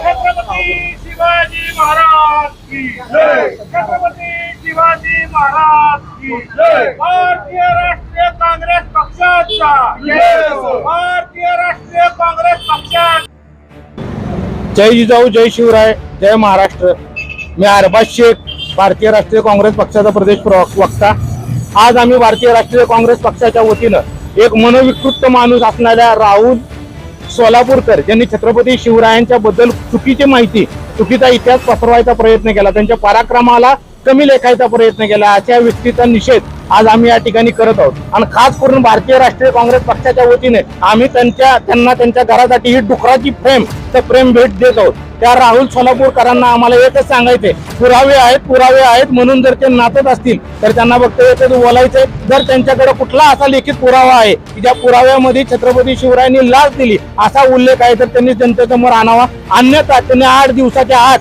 छत्रपती शिवाजी महाराज की जय. छत्रपती शिवाजी महाराज की भारतीय राष्ट्रीय काँग्रेस पक्षाचा भारतीय राष्ट्रीय काँग्रेस जय. जिजाऊ जय शिवराय जय महाराष्ट्र. मी अरबाज शेख भारतीय राष्ट्रीय काँग्रेस पक्षाचा प्रदेश वक्ता. आज आम्ही भारतीय राष्ट्रीय काँग्रेस पक्षाच्या वतीनं एक मनोविकृत माणूस असणाऱ्या राहुल सोलापूरकर ज्यांनी छत्रपती शिवरायांच्या बद्दल चुकीची माहिती चुकीचा इतिहास पसरवायचा प्रयत्न केला. त्यांच्या पराक्रमाला कमी लेखायचा प्रयत्न केला. अशा व्यक्तीचा निषेध आज आम्ही या ठिकाणी करत आहोत. आणि खास करून भारतीय राष्ट्रीय काँग्रेस पक्षाच्या वतीने आम्ही त्यांच्या त्यांना त्यांच्या घरासाठी ही डुकराची प्रेम तर प्रेम भेट देत आहोत. त्या राहुल सोलापूरकरांना आम्हाला एकच सांगायचे पुरावे आहेत पुरावे आहेत म्हणून जर ते नाचत असतील तर त्यांना फक्त एकच बोलायचंय. जर त्यांच्याकडे कुठला असा लिखित पुरावा आहे की ज्या पुराव्यामध्ये छत्रपती शिवरायांनी लाच दिली असा उल्लेख आहे तर त्यांनी जनतेसमोर आणावा. अन्यथा त्यांनी आठ दिवसाच्या आत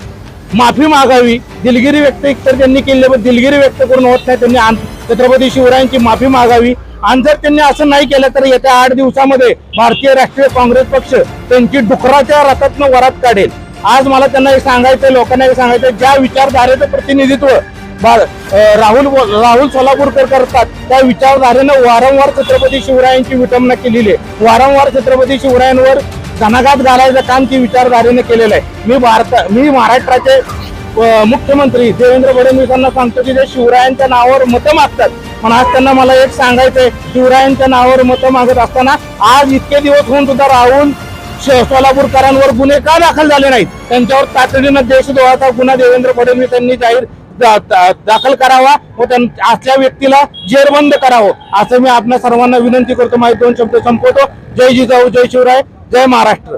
माफी मागावी. दिलगिरी व्यक्त तर त्यांनी केली पण दिलगिरी व्यक्त करून होत नाही. त्यांनी छत्रपती शिवरायांची माफी मागावी. आणि जर त्यांनी असं नाही केलं तर येत्या आठ दिवसामध्ये भारतीय राष्ट्रीय काँग्रेस पक्ष त्यांची डुकराच्या रथातनं वरात काढेल. आज मला त्यांना हे सांगायचं लोकांना हे सांगायचं ज्या विचारधारेचं प्रतिनिधित्व राहुल राहुल सोलापूरकर करतात त्या विचारधारेनं वारंवार छत्रपती शिवरायांची विटंबना केलेली आहे. वारंवार छत्रपती शिवरायांवर घणाघात घालायचं काम ती विचारधारेने केलेलं आहे. मी भारत मी महाराष्ट्राचे मुख्यमंत्री देवेंद्र फडणवीसांना सांगतो की ते शिवरायांच्या नावावर मतं मागतात. पण आज त्यांना मला एक सांगायचंय शिवरायांच्या नावावर मतं मागत असताना आज इतके दिवस होऊन सुद्धा राहून श- सोलापूरकरांवर गुन्हे का दाखल झाले नाहीत? त्यांच्यावर तातडीनं देशद्रोहाचा गुन्हा देवेंद्र फडणवीस यांनी जाहीर दाखल करावा व त्यां- असल्या व्यक्तीला जेरबंद करावं. असं मी आपल्या सर्वांना विनंती करतो. माझे दोन शब्द संपवतो. जय जिजाऊ जय शिवराय. जय महाराष्ट्र.